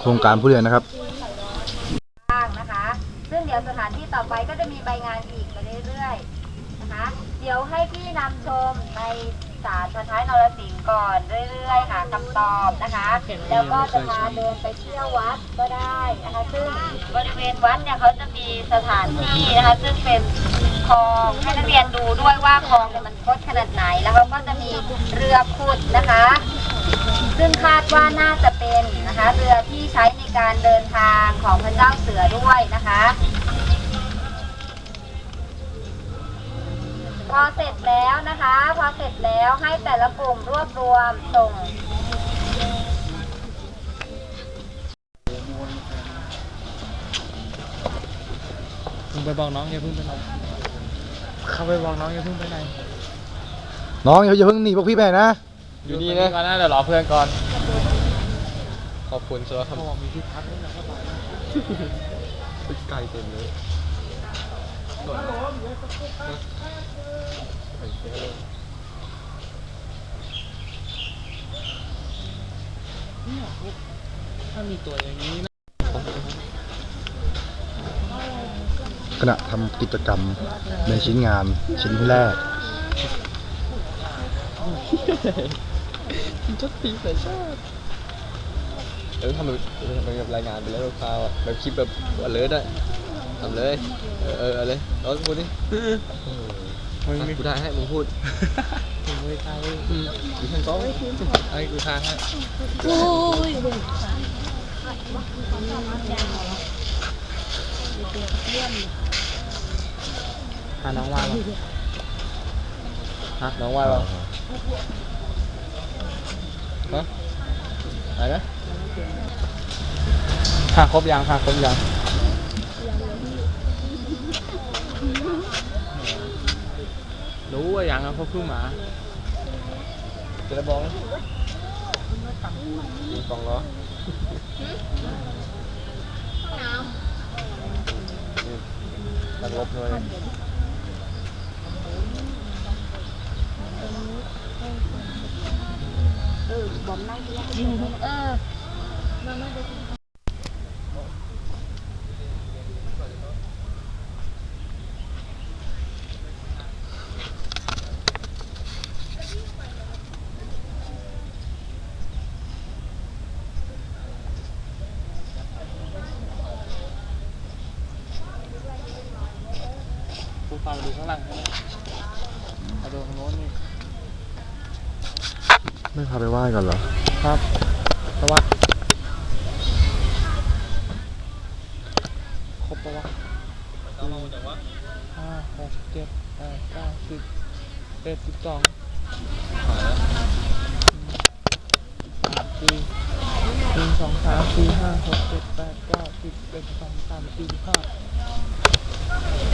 โครงการผู้เรียนนะครับบ้างนะคะ ซึ่งเดี๋ยวสถานที่ต่อไปก็จะมีใบงานอีกไปเรื่อยๆนะคะ เดี๋ยวให้พี่นำชมในศาลพันท้ายนรสิงห์ก่อนเรื่อยๆหาคำตอบนะคะ แล้วก็จะพาเดินไปเที่ยววัดก็ได้นะคะ ซึ่งบริเวณวัดเนี่ยเขาจะมีสถานที่นะคะ ซึ่งเป็นคลองให้นักเรียนดูด้วยว่าคลองเนี่ยมันคดขนาดไหน แล้วเขาก็จะมีเรือขุดนะคะ ซึ่งคาดว่าน่าจะเป็นนะคะเรือที่ใช้ในการเดินทางของพระเจ้าเสือด้วยนะคะพอเสร็จแล้วนะคะ พอเสร็จแล้วให้แต่ละกลุ่มรวบรวมส่งมึงไปบอกน้องอย่าเพิ่งไปไหนเข้าไปบอกน้องอย่าเพิ่งไปไหนน้องอย่าอย่าเพิ่งหนีพวกพี่ไปนะ อยู่นี่นะก่อนนะเดี๋ยวรอเพื่อนก่อน ขอบคุณสำหรับคำบอกมีที่พักด้วยนะก็ไปไกลเต็มเลยถ้ามีตัวอย่างนี้นะขณะทำกิจกรรมในชิ้นงานชิ้นแรก จะตีแต่ชาติเออทำแบบทำแบบรายงานไปแล้วคราวๆอะแบบคลิปแบบอเลิร์ได้ทำเลย เออเออเอาเลยร้อนพูดดิอะกูได้ให้มึงพูดมึงไม่ทายอืมกูทางกล้องไอ้กูทายให้หาน้องวายฮะน้องวายป่ะ ฮะอะไรนะหาครบยังหาครบยังรู้ว่ายังครับเขาเพิ่งมาจะได้บอกมีกล่องเหรอตังลบเลย เออกูฟังมาดูข้างหลังนะมาดูข้างโน้นนี่ ไม่พาไปไหว้ก่อนเหรอ ครับเพราะว่าครบปะวะห้าหกเจ็ดแปดเก้าสิบเอ็ดสิบสองสี่หนึ่งสองสามสี่ห้าหกเจ็ดแปดเก้าสิบเอ็ดสิบสองสิบสามสิบสี่สิบห้า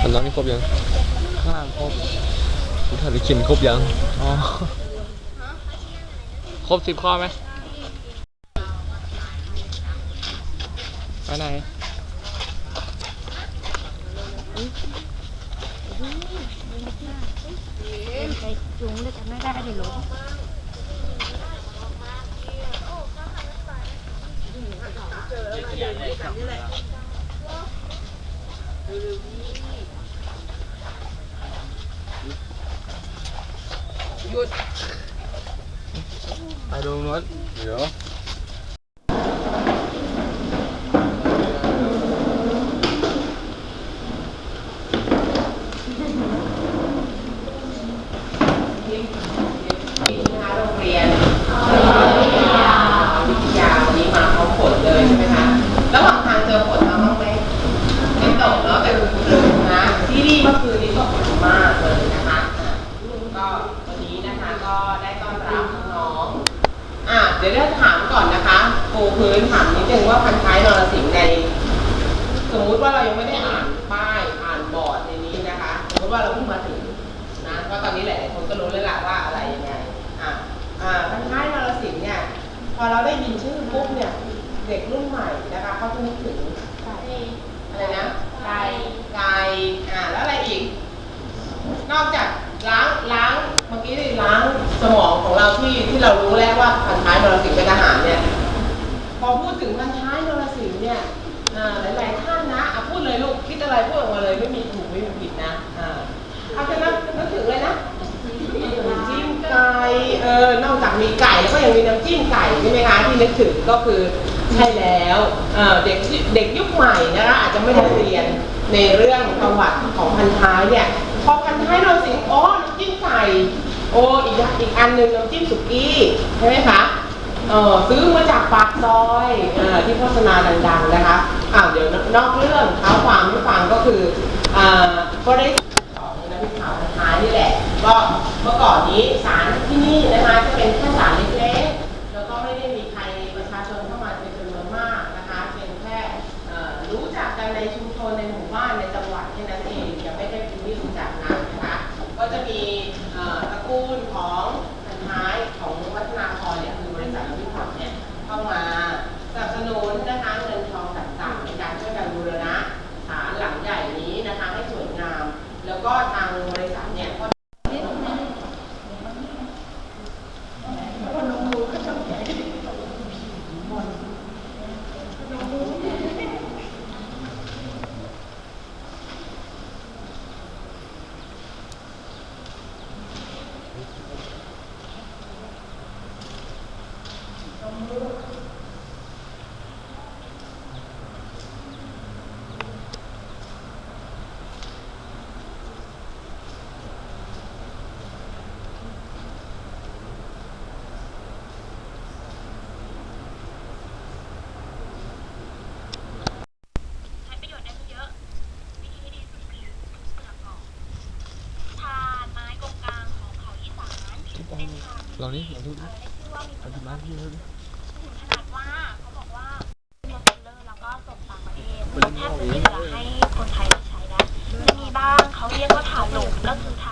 อันนั้นครบยังข้างหลังครบคุณทานคินครบยัง อ๋อ ครบสิบข้อไหมไปไหนไปจุงเลยกันไม่ได้เดี๋ยวหลงไปดู โน้นเดี๋ยว นะคะโรงเรียนวิทยาวันนี้มาพร้อมฝนเลยใช่ไหมคะ ระหว่างทางเจอฝนมาบ้างไหมไม่ตกเนาะแต่ดูนะ ที่นี่เมื่อคืนนี้ตกหนักมากเลยนะคะอะก็วันนี้นะคะก็ได้ต้อนรับน้องๆอะเดี๋ยวเราถามก่อนนะคะปูพื้นถามนิดนึงว่าพันท้ายนรสิงห์ใน สมมุติว่าเรายังไม่ได้อ่านป้ายอ่านบอร์ดในนี้นะคะ สมมติว่าเราเพิ่งมาถึงนะก็ตอนนี้หลายๆคนก็รู้แล้วล่ะว่าอะไรยังไงอะอ่าพันท้ายนรสิงห์เนี่ย พ อเราได้ยินชื่อปุ๊บเนี่ย เด็กรุ่นใหม่นะคะเขาจะนึกถึงอะไรนะไก่ไก่อ่าแล้วอะไรอีก นอกจากล้างล้างมื่อกี้ล้างสมองของเราที่ที่เรารู้แล้วว่าพันท้ายนรสิงห์เป็นทหารเนี่ยพอพูดถึงพันท้ายนรสิงห์เนี่ยอ่าหลายๆท่านนะอะพูดเลยลูกคิดอะไรพูดออกมาเลยไม่มีถูกไม่มีผิดนะอ่าเอาจะนับนึกถึงเลยนะจิ้มไก่เออนอกจากมีไก่ ใช่ไหมคะที่นึกถึงก็คือใช่แล้วเด็กเด็กยุคใหม่นะคะอาจจะไม่ได้เรียนในเรื่องประวัติของพันท้ายเนี่ยพอพันท้ายนราสิงอ๋อน้ำจิ้มไก่โอ้อีกอีกอันหนึ่งน้ำจิ้มสุกี้ใช่ไหมคะเออซื้อมาจากปากซอยอที่โฆษณาดังๆนะคะอ้าวเดี๋ยวนอกเรื่องเท้าความให้ฟังก็คืออ่าก็ได้ของนะพี่ข่าวท้ายนี่แหละก็เมื่อก่อนนี้ศาลที่นี่นะคะจะเป็นแค่ศาลเล็กๆแล้วก็ไม่ได้มีใครประชาชนเข้ามาเป็นจำนวนมากนะคะเป็นแค่เอ่อรู้จักกันในชุมชนในหมู่บ้านในจังหวัดแค่นั้นเองยังไม่ได้เป็นที่รู้จักนักนะคะ ก็จะมีเอ่อตระกูลของพันท้ายของวัฒนาพรเนี่ยคือบริษัทน้ำพริกเผาเนี่ยเข้ามาสนับสนุนนะคะเงินทองต่างๆในการช่วยกันบูรณะศาลหลังใหญ่นี้นะคะให้สวยงาม แล้วก็ทางบริษัทเนี่ยก็ ใช้ประโยชน์ได้เยอะ วิธีที่ดีสุดคือเสือกออกทานไม้กงกลางของเขาอีสานเป็นทาน ลองนี่ลองดูดิเอ่อได้ชื่อว่ามีเอาที่มาที่ดูดิถึงขนาดว่าเขาบอกว่ามีฟิลเลอร์แล้วก็ส่งต่างประเทศแทบจะไม่เหลือให้คนไทยได้ใช้แล้วมีบ้างเขาเรียกว่าฐานหลงก็คือฐ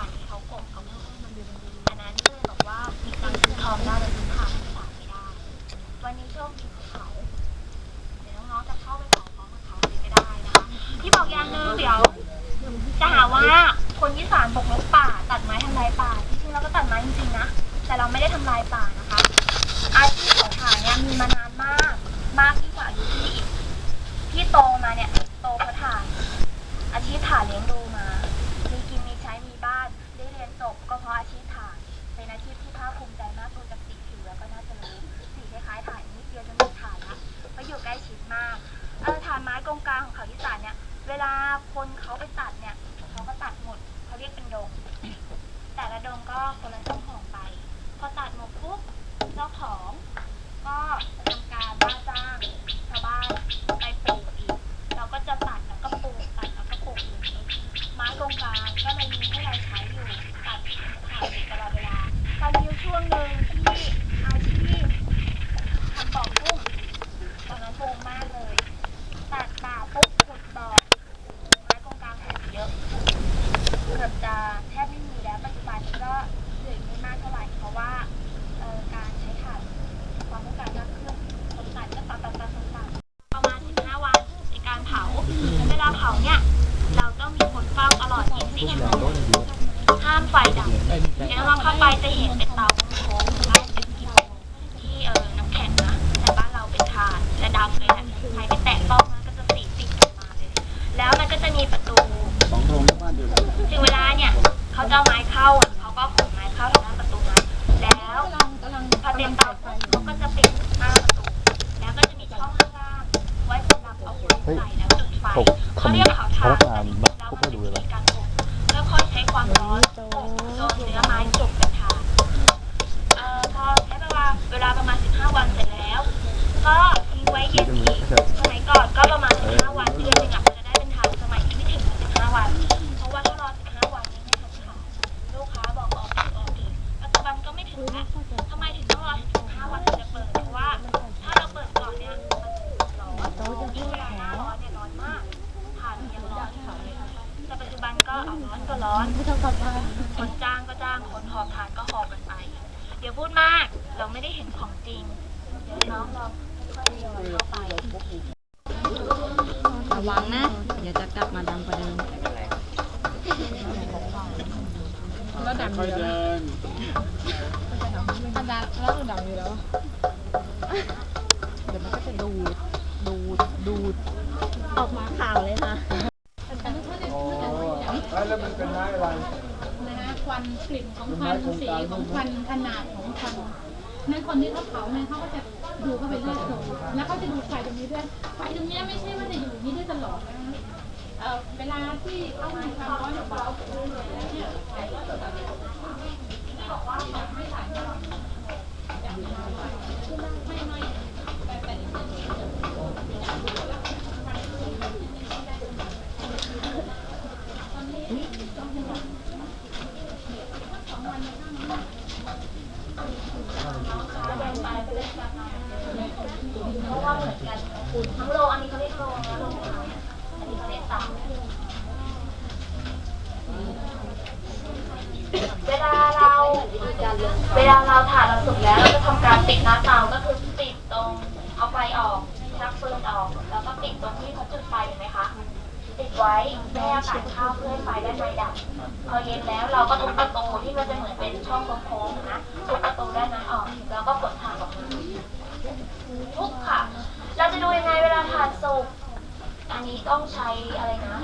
าน แต่เราไม่ได้ทำลายป่านะคะ อาชีพของถ่านเนี่ยมีมานานมาก มากยิ่งกว่าอายุพี่อีกพี่โตมาเนี่ยโตเพราะถ่าน อาชีพถ่านเลี้ยงดูมา มีกินมีใช้มีบ้าน ได้เรียนจบก็เพราะอาชีพถ่าน เป็นอาชีพที่ภาคภูมิใจมากดูจากสีผิวแล้วก็น่าจะรู้สีคล้ายๆถ่านนิดเดียวจะมีถ่านละเพราะอยู่ใกล้ชิดมาก เออถ่านไม้กงกลางของเขาที่สานเนี่ย เวลาคนเขาไปตัดเนี่ยเขาก็ตัดหมด เขาเรียกเป็นดง แต่ละดงก็คนละเจ้าของไป พอตัดหมกปุ๊บเจ้าของก็ทำการว่านางชาวบ้านไปปลูกอีก เราก็จะตัดแล้วก็ปลูกตัดแล้วก็ปลูกอย่างนี้ไม้กงกลางก็เลยมีให้เราใช้อยู่ตัดขายอยู่ตลอดเวลาตอนนี้ช่วงหนึ่งที่อาชีพทำบ่อกุ้งตอนนั้นบูมมากเลย ตัดป่าปุ๊บขุดบ่อไม้กงกลางหายไปเยอะ เกือบจะแทบไม่มีแล้วปัจจุบันนี้ก็เหลือไม่มากเท่าไหร่เพราะว่าเอ่อการใช้ถ่านความต้องการมากขึ้นคนตัดก็ตัดตัดตัดตัดตัดประมาณ15วันในการเผา เวลาเผาเนี่ย เราต้องมีคนเฝ้าตลอด 24 ชั่วโมง ห้ามไฟดับเดี๋ยวเราเข้าไปจะเห็นเป็นเตาโค้งๆแล้วเป็นที่ที่เออน้ำแข็งนะ แต่บ้านเราเป็นถ่านจะดำเลยแหละใครไปแตะต้องมันก็จะสีติดกลับมาเลย แล้วมันก็จะมีประตูถึงเวลาเนี่ยเขาจะเอาไม้เข้าอะเขาก็ขนไม้เข้าทางหน้าประตูมาแล้วพอเต็มเตาเขาก็จะปิดหน้าประตู แล้วก็จะมีช่องข้างล่างไว้สำหรับเอาคนใส่ ทำไมถึงต้องรอถึง15วันถึงจะเปิดเพราะว่า ถ้าเราเปิดก่อนเนี่ยมันจะร้อนยิ่งเวลาหน้าร้อนเนี่ยร้อนมากถ่านยังร้อนอยู่เลยแต่ปัจจุบันก็เอาร้อนก็ร้อนคนจ้างก็จ้างคนหอบทานก็หอบกันไปเดี๋ยวพูดมากเราไม่ได้เห็นของจริงเดี๋ยวน้องลองค่อยๆเข้าไประวังนะ เดี๋ยวจะกลับมาดำกว่าเดิมแล้วดังอยู่แล้วอาจารย์แล้วดังอยู่แล้ว เดี๋ยวมันก็จะดูด ดูด ดูด ออกมาข่าวเลยนะแล้วมันเป็นไม้อะไรนะควันกลิ่นของควันสีของควันขนาดของควันนั่นคนที่เขาเผาเนี่ยเขาก็จะดูเข้าไปเรื่อยๆแล้วเขาจะดูไฟตรงนี้ด้วยไฟตรงเนี้ยไม่ใช่ว่าจะอยู่นี้ได้ตลอดนะเออเวลาที่เขามีความร้อนของเราเนี่ย ไม่ไม่แต่แต่ที่เพราะว่าเหมือนกันคุณทั้งโลอันนี้เขาเรียกโลนะโลอันนี้เขาเรียกเตาเวลาเรา เวลาเราถ่านเราสุกแล้วเราจะทำการปิดหน้าเตาก็คือปิดตรงเอาไฟออกชักฟืนออก แล้วก็ปิดตรงที่เขาจุดไฟเห็นไหมคะปิด ไว้ไม่อากาศเข้าเพื่อให้ไฟด้านในดับ พอเย็นแล้วเราก็ทุบประตูที่มันจะเหมือนเป็นช่องโค้งๆนะทุบประตูด้านนั้นออก แล้วก็กดถ่านออกมาทุกค่ะ เราจะดูยังไงเวลาทานสุกอันนี้ต้องใช้อะไรนะ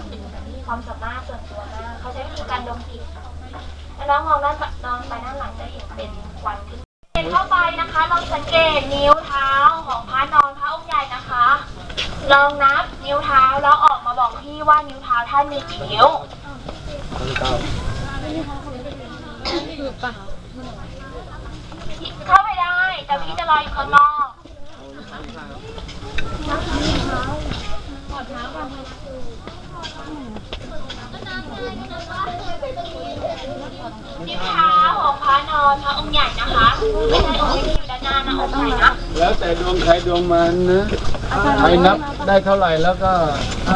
ความสามารถส่วนตัวมากเขาใช้วิธีการดมกลิ่นน้องมองด้านนอนไปด้านหลังจะเห็นเป็นควันขึ้นเข้าไปนะคะลองสังเกตนิ้วเท้าของพระนอนพระองค์ใหญ่นะคะ ลองนับนิ้วเท้าแล้ว บอกพี่ว่านิ้วเท้าท่านมีกี่นิ้วเข้าไปได้ แต่พี่จะรออยู่ข้างนอกนิ้วเท้าของพระนอนพระองค์ใหญ่นะคะไม่ใช่องค์ที่อยู่ด้านหน้านะองค์ใหญ่นะ แล้วแต่ดวงใครดวงมันนะ ใครนับได้เท่าไหร่แล้วก็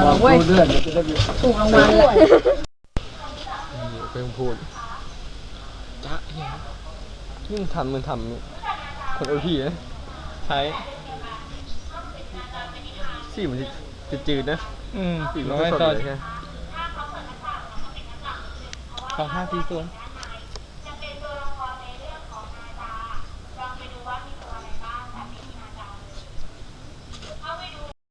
บอกครูด้วยเดี๋ยวจะได้ถูกรางวัลแหละเพิ่งพูดจ้าเหี้ยนี่มึงทำมึงทำคนโอทีนะใช้สีมันจะจืดๆนะ อืมสีมันร้อยสดต่อเลยใช่ไหมสองห้าสี่ศูนย์